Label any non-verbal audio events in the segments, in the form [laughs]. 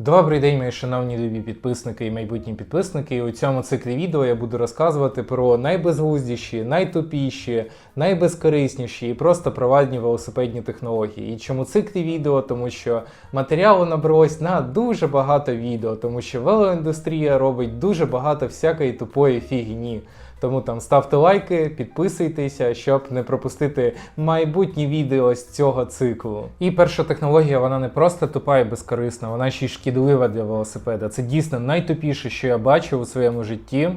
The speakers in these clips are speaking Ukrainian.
Добрий день, мої шановні любі підписники і майбутні підписники. У цьому циклі відео я буду розказувати про найбезглуздіші, найтупіші, найбезкорисніші і просто провадні велосипедні технології. І чому циклі відео? Тому що матеріалу набралось на дуже багато відео, тому що велоіндустрія робить дуже багато всякої тупої фігні. Тому там ставте лайки, підписуйтеся, щоб не пропустити майбутні відео з цього циклу. І перша технологія, вона не просто тупа і безкорисна, вона ще й шкідлива для велосипеда. Це дійсно найтупіше, що я бачив у своєму житті.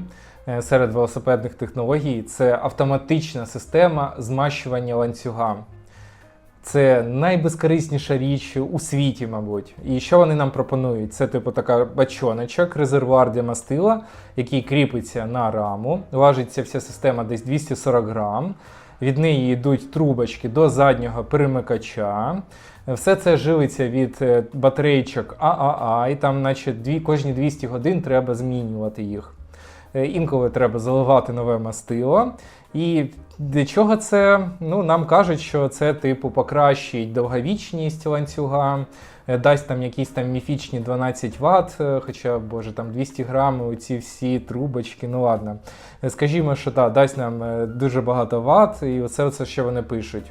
е, Серед велосипедних технологій це автоматична система змащування ланцюга. Це найбезкорисніша річ у світі, мабуть. І що вони нам пропонують? Це типу така бачоночок, резервуар для мастила, який кріпиться на раму. Важить ця вся система десь 240 грам. Від неї йдуть трубочки до заднього перемикача. Все це живиться від е, батарейчок ААА, і там, наче дві, кожні 200 годин треба змінювати їх. Е, Інколи треба заливати нове мастило. І для чого це? Ну, нам кажуть, що це типу покращить довговічність ланцюга, е, дасть там якісь там міфічні 12 Вт, е, хоча, боже, там 200 грам, ці всі трубочки, ну ладно. Е, Скажімо, що так, дасть нам дуже багато Вт, і оце, оце що вони пишуть.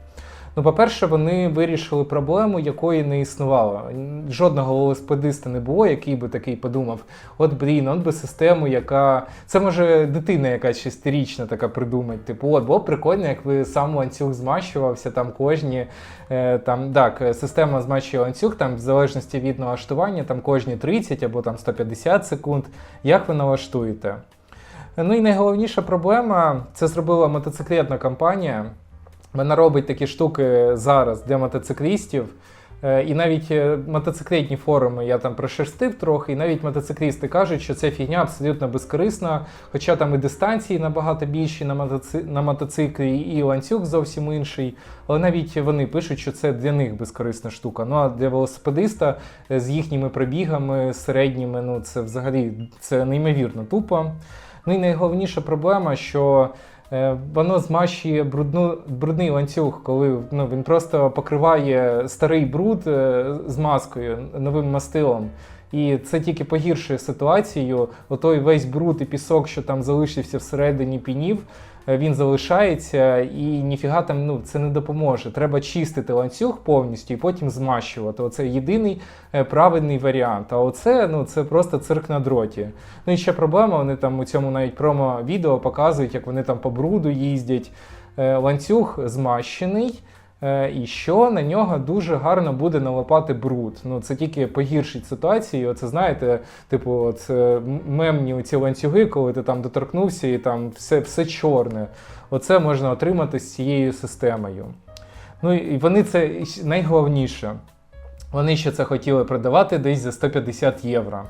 Ну, по-перше, вони вирішили проблему, якої не існувало. Жодного велосипедиста не було, який би такий подумав: от блін, от би систему, яка. Це може дитина якась шестирічна така придумать. Типу, от було б прикольно, як ви сам ланцюг змащувався, там кожні. Е, там, так, система змащує ланцюг, там в залежності від налаштування, там кожні 30 або там 150 секунд. Як ви налаштуєте? Ну і найголовніша проблема це зробила мотоциклетна компанія. Вона робить такі штуки зараз для мотоциклістів. Е, І навіть е, мотоциклетні форуми я там прошерстив трохи, і навіть мотоциклісти кажуть, що ця фігня абсолютно безкорисна, хоча там і дистанції набагато більші на, мотоци... на мотоциклі, і ланцюг зовсім інший. Але навіть вони пишуть, що це для них безкорисна штука. Ну а для велосипедиста е, з їхніми пробігами середніми, ну це взагалі це неймовірно тупо. Ну і найголовніша проблема, що Воно змащує брудну, брудний ланцюг, коли ну, він просто покриває старий бруд е, з маскою, новим мастилом. І це тільки погіршує ситуацію. Отой весь бруд і пісок, що там залишився всередині пінів, е, він залишається і ніфіга там ну, це не допоможе. Треба чистити ланцюг повністю і потім змащувати. Оце єдиний е, правильний варіант. А оце ну, це просто цирк на дроті. Ну і ще проблема, вони там у цьому навіть промо-відео показують, як вони там по бруду їздять. Е, Ланцюг змащений. Е, І що на нього дуже гарно буде налипати бруд. Ну це тільки погіршить ситуацію. Оце знаєте, типу, е, м- мемні оці ланцюги, коли ти там доторкнувся і там все, все чорне. Оце можна отримати з цією системою. Ну і вони це найголовніше. Вони ще це хотіли продавати десь за 150 євро.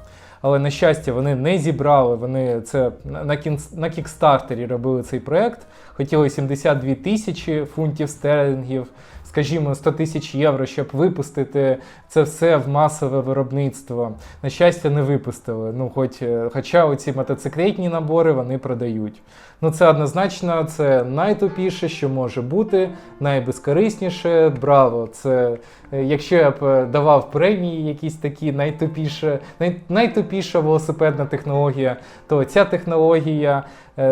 Але на щастя, вони не зібрали. Вони це на, на, на кікстартері робили цей проект. Хотіли 72 тисячі фунтів стерлінгів, скажімо, 100 тисяч євро, щоб випустити це все в масове виробництво. На щастя, не випустили. Ну, хоч, е, хоча оці мотоциклетні набори вони продають. Ну, це однозначно, це найтупіше, що може бути, найбезкорисніше. Браво! Це е, якщо я б е, давав премії якісь такі найтупіше, най, найтупіша велосипедна технологія, то ця технологія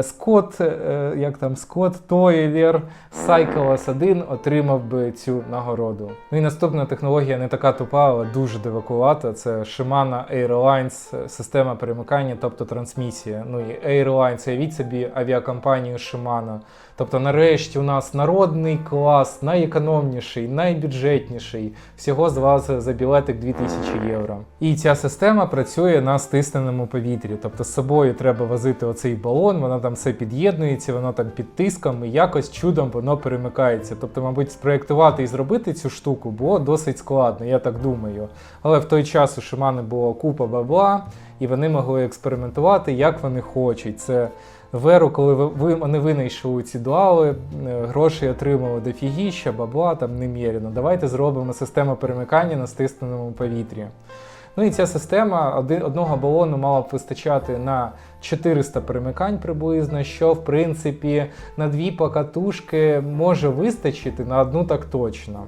Скотт, е, як там Скотт Тойлер Cycles 1 отримав би цю нагороду. Ну і наступна технологія не така тупа, але дуже дивакувата. Це Shimano Airlines, е, система перемикання, тобто трансмісія. Ну і Airlines, уявіть собі авіакомпанію Shimano. Тобто, нарешті, у нас народний клас, найекономніший, найбюджетніший. Всього з вас за білетик 2000 євро. І ця система працює на стисненому повітрі. Тобто з собою треба возити оцей балон, воно там все під'єднується, воно там під тиском і якось чудом воно перемикається. Тобто, мабуть, спроєктувати і зробити цю штуку було досить складно, я так думаю. Але в той час у Шимани було купа бабла, і вони могли експериментувати, як вони хочуть. Це Веру, коли ви, вони винайшли ці дуали, е, грошей отримали дофігіща, бабла там неміряно. Давайте зробимо систему перемикання на стисненому повітрі. Ну і ця система одного балону мала б вистачати на 400 перемикань приблизно, що в принципі на дві покатушки може вистачити, на одну так точно.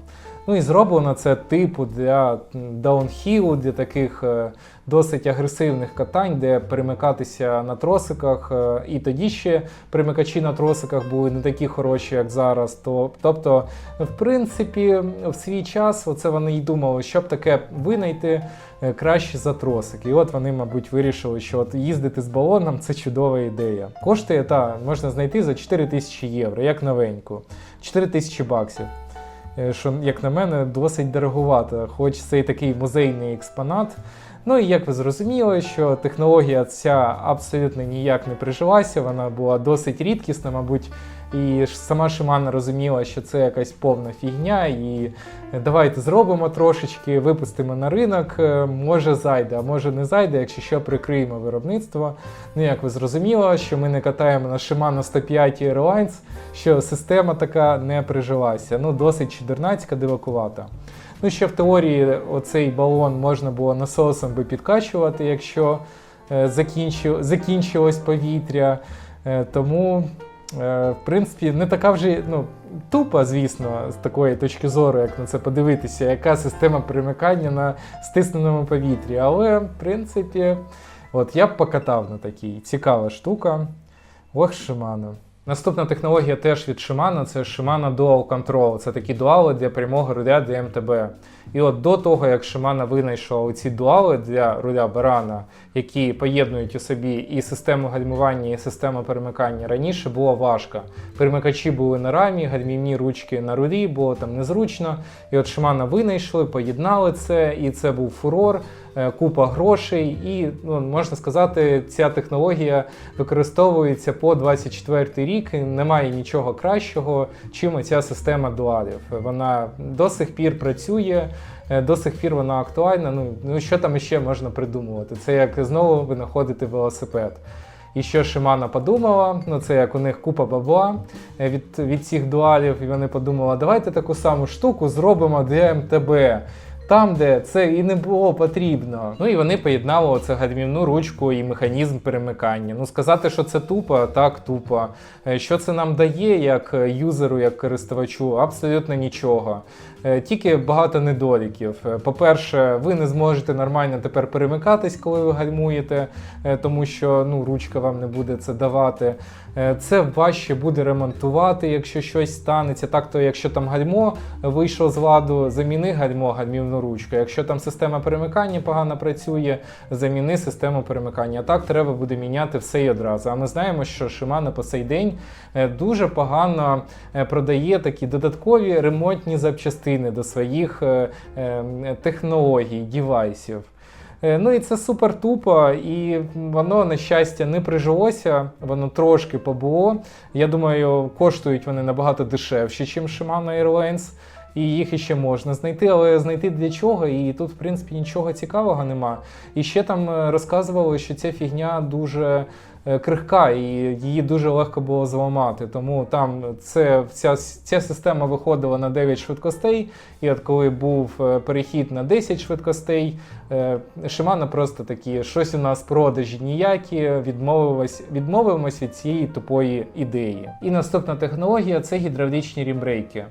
Ну і зроблено це типу для даунхілу, для таких е, досить агресивних катань, де перемикатися на тросиках. е, І тоді ще перемикачі на тросиках були не такі хороші, як зараз. Тобто, в принципі, в свій час оце вони й думали, щоб таке винайти е, краще за тросики. І от вони, мабуть, вирішили, що от їздити з балоном це чудова ідея. Коштує та можна знайти за 4 тисячі євро, як новеньку, 4 тисячі баксів. Е, Що, як на мене, досить дороговато, хоч це і такий музейний експонат. Ну і як ви зрозуміли, що технологія ця абсолютно ніяк не прижилася, вона була досить рідкісна, мабуть, і сама Шимана розуміла, що це якась повна фігня, і давайте зробимо трошечки, випустимо на ринок. е, Може зайде, а може не зайде, якщо що прикриємо виробництво. Ну як ви зрозуміли, що ми не катаємо на Shimano 105 Airlines, що система така не прижилася. Ну, досить чудернацька, дивакувата. Ну, ще в теорії оцей балон можна було насосом би підкачувати, якщо е, закінчилось повітря. Е, тому, е, в принципі, не така вже ну, тупа, звісно, з такої точки зору, як на це подивитися, яка система перемикання на стисненому повітрі. Але, в принципі, от я б покатав на такій. Цікава штука. Ох, Shimano. Наступна технологія теж від Shimano, це Shimano Dual Control. Це такі дуали для прямого руля для МТБ. І от до того, як Shimano винайшов ці дуали для руля барана, які поєднують у собі і систему гальмування, і систему перемикання, раніше було важко. Перемикачі були на рамі, гальмівні ручки на рулі, було там незручно. І от Shimano винайшли, поєднали це, і це був фурор, купа грошей. І ну, можна сказати, ця технологія використовується по 24 рік. Немає нічого кращого, чим оця система дуалів. Вона до сих пір працює. е, До сих пір вона актуальна. Ну, ну що там ще можна придумувати? Це як знову винаходити велосипед. І що Шимана подумала, ну це як у них купа бабла е, від, від цих дуалів, і вони подумали, давайте таку саму штуку зробимо для МТБ. Там, де це і не було потрібно. Ну і вони поєднали оце гадмівну ручку і механізм перемикання. Ну сказати, що це тупо, так тупо. Е, Що це нам дає як е, юзеру, як користувачу? Абсолютно нічого. Е, Тільки багато недоліків. Е, По-перше, ви не зможете нормально тепер перемикатись, коли ви гальмуєте, е, тому що ну, ручка вам не буде це давати. Це важче буде ремонтувати, якщо щось станеться. Так, то якщо там гальмо вийшло з ладу, заміни гальмо, гальмівну ручку. Якщо там система перемикання погано працює, заміни систему перемикання. А так треба буде міняти все і одразу. А ми знаємо, що Shimano по сей день дуже погано продає такі додаткові ремонтні запчастини до своїх е, е, технологій, дівайсів. Е, Ну і це супер тупо, і воно, на щастя, не прижилося, воно трошки побуло. Я думаю, коштують вони набагато дешевше, ніж Shimano Airlines, і їх іще можна знайти, але знайти для чого? І тут, в принципі, нічого цікавого нема. І ще там розказували, що ця фігня дуже крихка, і її дуже легко було зламати. Тому там це вся ця система виходила на 9 швидкостей. І от коли був е, перехід на 10 швидкостей, е, Shimano просто такі, щось у нас продажі ніякі, відмовилось, відмовимось від цієї тупої ідеї. І наступна технологія це гідравлічні рімбрейки.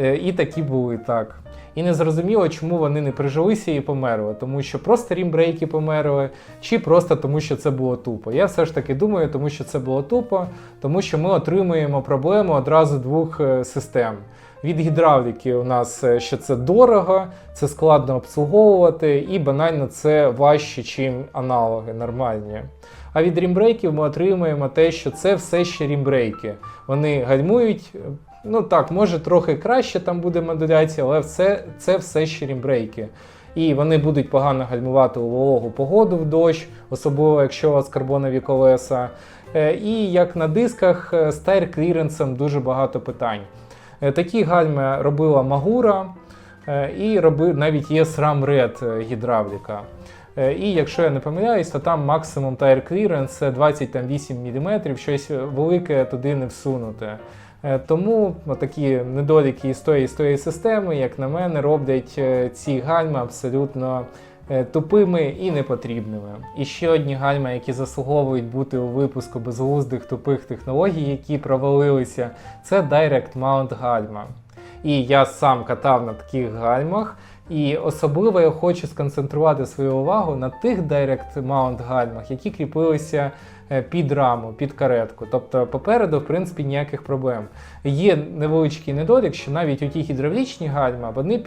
Е, І такі були так. І не зрозуміло, чому вони не прижилися і померли, тому що просто рімбрейки померли, чи просто тому, що це було тупо. Я все ж таки думаю, тому що це було тупо, тому що ми отримуємо проблему одразу двох е, систем. Від гідравліки у нас е, що це дорого, це складно обслуговувати, і банально це важче, ніж аналоги нормальні. А від рімбрейків ми отримуємо те, що це все ще рімбрейки. Вони гальмують. Ну так, може трохи краще там буде модуляція, але це, це все ще рімбрейки. І вони будуть погано гальмувати у вологу погоду в дощ, особливо якщо у вас карбонові колеса. Е, І як на дисках е, з тайр кліренсом дуже багато питань. Е, Такі гальми робила Магура і робив навіть є SRAM Red гідравліка. І якщо я не помиляюсь, то там максимум clearance це 28 мм, щось велике туди не всунути. Е, Тому такі недоліки з тої системи, як на мене, роблять е, ці гальми абсолютно е, тупими і непотрібними. І ще одні гальми, які заслуговують бути у випуску безглуздих тупих технологій, які провалилися, це Direct Mount гальма. І я сам катав на таких гальмах. І особливо я хочу сконцентрувати свою увагу на тих Direct Mount гальмах, які кріпилися е, під раму, під каретку. Тобто попереду, в принципі, ніяких проблем. Є невеличкий недолік, що навіть у ті гідравлічні гальма вони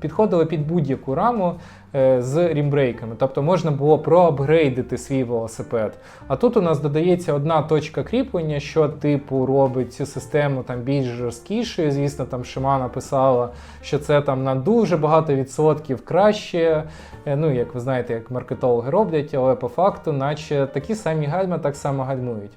підходили під будь-яку раму е, з рімбрейками. Тобто можна було проапгрейдити свій велосипед. А тут у нас додається одна точка кріплення, що типу робить цю систему там більш жорсткішою. Звісно, там Shimano писала, що це там на дуже багато відсотків краще. Е, Ну, як ви знаєте, як маркетологи роблять, але по факту, наче такі самі гальма так само гальмують.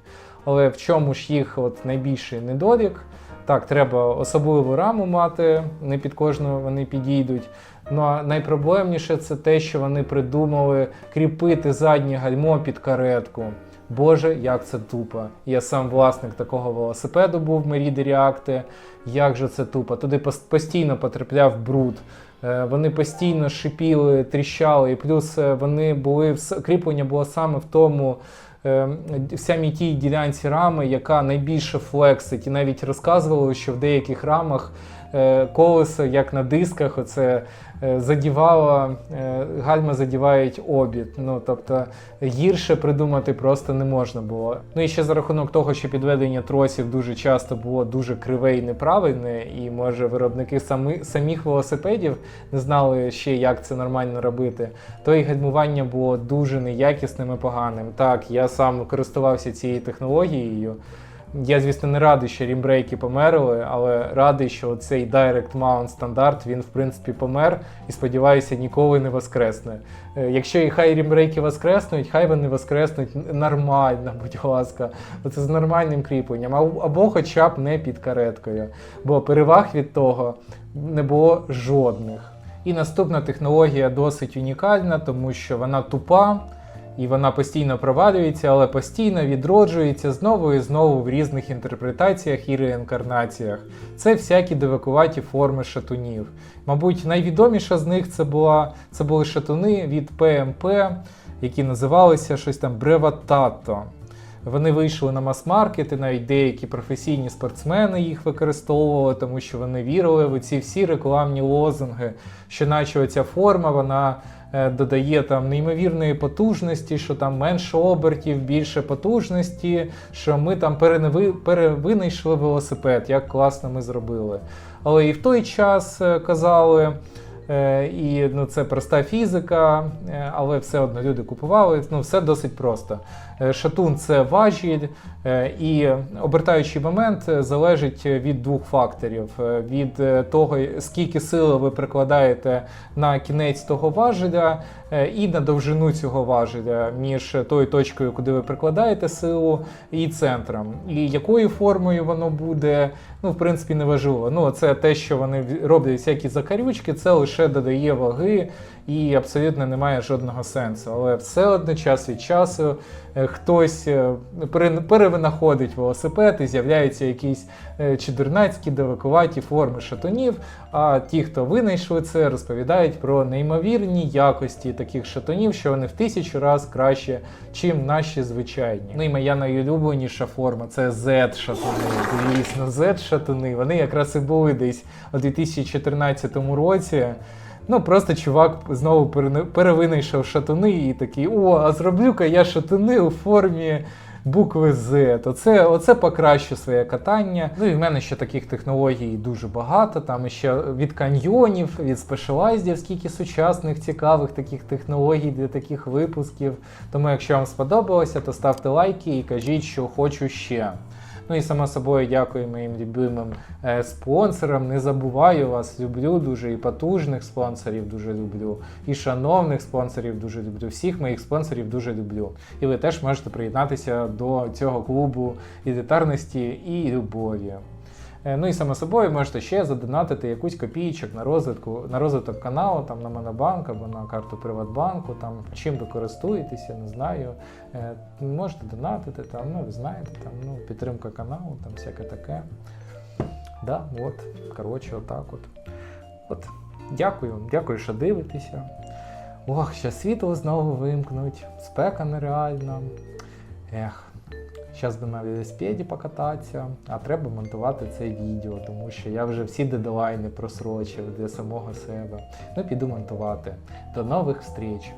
Але в чому ж їх от найбільший недолік? Так, треба особливу раму мати, не під кожну вони підійдуть. Ну а найпроблемніше це те, що вони придумали кріпити заднє гальмо під каретку. Боже, як це тупо. Я сам власник такого велосипеду був в Merida React. Як же це тупо? Туди постійно потрапляв бруд. Е, Вони постійно шипіли, тріщали, і плюс е, вони були кріплення було саме в тому е, в самій тій ділянці рами, яка найбільше флексить. І навіть розказували, що в деяких рамах колесо, як на дисках, оце задівало, е, гальма задівають обід. Ну тобто гірше придумати просто не можна було. Ну і ще за рахунок того, що підведення тросів дуже часто було дуже криве і неправильне, і може виробники самі, самих велосипедів не знали ще, як це нормально робити, то і гальмування було дуже неякісним і поганим. Так, я сам користувався цією технологією. Я, звісно, не радий, що рімбрейки померли, але радий, що цей Direct Mount стандарт він в принципі помер і сподіваюся, ніколи не воскресне. Е, Якщо і хай рімбрейки воскреснуть, хай вони воскреснуть нормально, [laughs] будь ласка, оце з нормальним кріпленням, або хоча б не під кареткою. Бо переваг від того не було жодних. І наступна технологія досить унікальна, тому що вона тупа. І вона постійно провалюється, але постійно відроджується знову і знову в різних інтерпретаціях і реінкарнаціях. Це всякі довикуваті форми шатунів. Мабуть, найвідоміша з них це була це були шатуни від ПМП, які називалися щось там Бреватато. Вони вийшли на мас-маркет, і навіть деякі професійні спортсмени їх використовували, тому що вони вірили в ці всі рекламні лозунги, що наче оця форма вона е, додає там неймовірної потужності, що там менше обертів, більше потужності, що ми там перевинайшли велосипед, як класно ми зробили. Але і в той час е, казали. Е, І ну, це проста фізика, але все одно люди купували. Ну, все досить просто. Е, Шатун це важіль, е, і обертаючий момент залежить від двох факторів: Е, від того, скільки сили ви прикладаєте на кінець того важеля, і на довжину цього важеля між тою точкою, куди ви прикладаєте силу, і центром. І якою формою воно буде, ну, в принципі, не важливо. Ну, це те, що вони роблять всякі закарючки, це лише додає ваги і абсолютно не має жодного сенсу. Але все одно час від часу е, хтось е, перевинаходить велосипед і з'являються якісь е, чудернацькі девакуваті форми шатунів. А ті, хто винайшли це, розповідають про неймовірні якості таких шатунів, що вони в тисячу разів краще, чим наші звичайні. Ну і моя найулюбленіша форма це Z-шатуни. Звісно, Z-шатуни. Вони якраз і були десь у 2014 році. Ну, просто чувак знову перевинайшов шатуни і такий: о, а зроблю-ка я шатуни у формі букви Z. То це оце покраще своє катання. Ну і в мене ще таких технологій дуже багато. Там ще від каньйонів, від спешалайздів, скільки сучасних цікавих таких технологій для таких випусків. Тому, якщо вам сподобалося, то ставте лайки і кажіть, що хочу ще. Ну і само собою дякую моїм любимим е, спонсорам. Не забуваю вас, люблю дуже і потужних спонсорів дуже люблю, і шановних спонсорів дуже люблю. Всіх моїх спонсорів дуже люблю. І ви теж можете приєднатися до цього клубу елітарності і любові. Е, Ну і само собою можете ще задонатити якусь копійчик на розвитку на розвиток каналу, там на Монобанк або на карту Приватбанку, там чим ви користуєтеся, не знаю. Е, Можете донатити, там, ну ви знаєте, там ну, підтримка каналу, там всяке таке. Да, от, коротше, отак от. От. Дякую, дякую, що дивитеся. Ох, ще світло знову вимкнуть, спека нереальна. Ех, Зараз би на велосипеді покататися, а треба монтувати це відео, тому що я вже всі дедлайни просрочив для самого себе. Ну, піду монтувати. До нових встреч.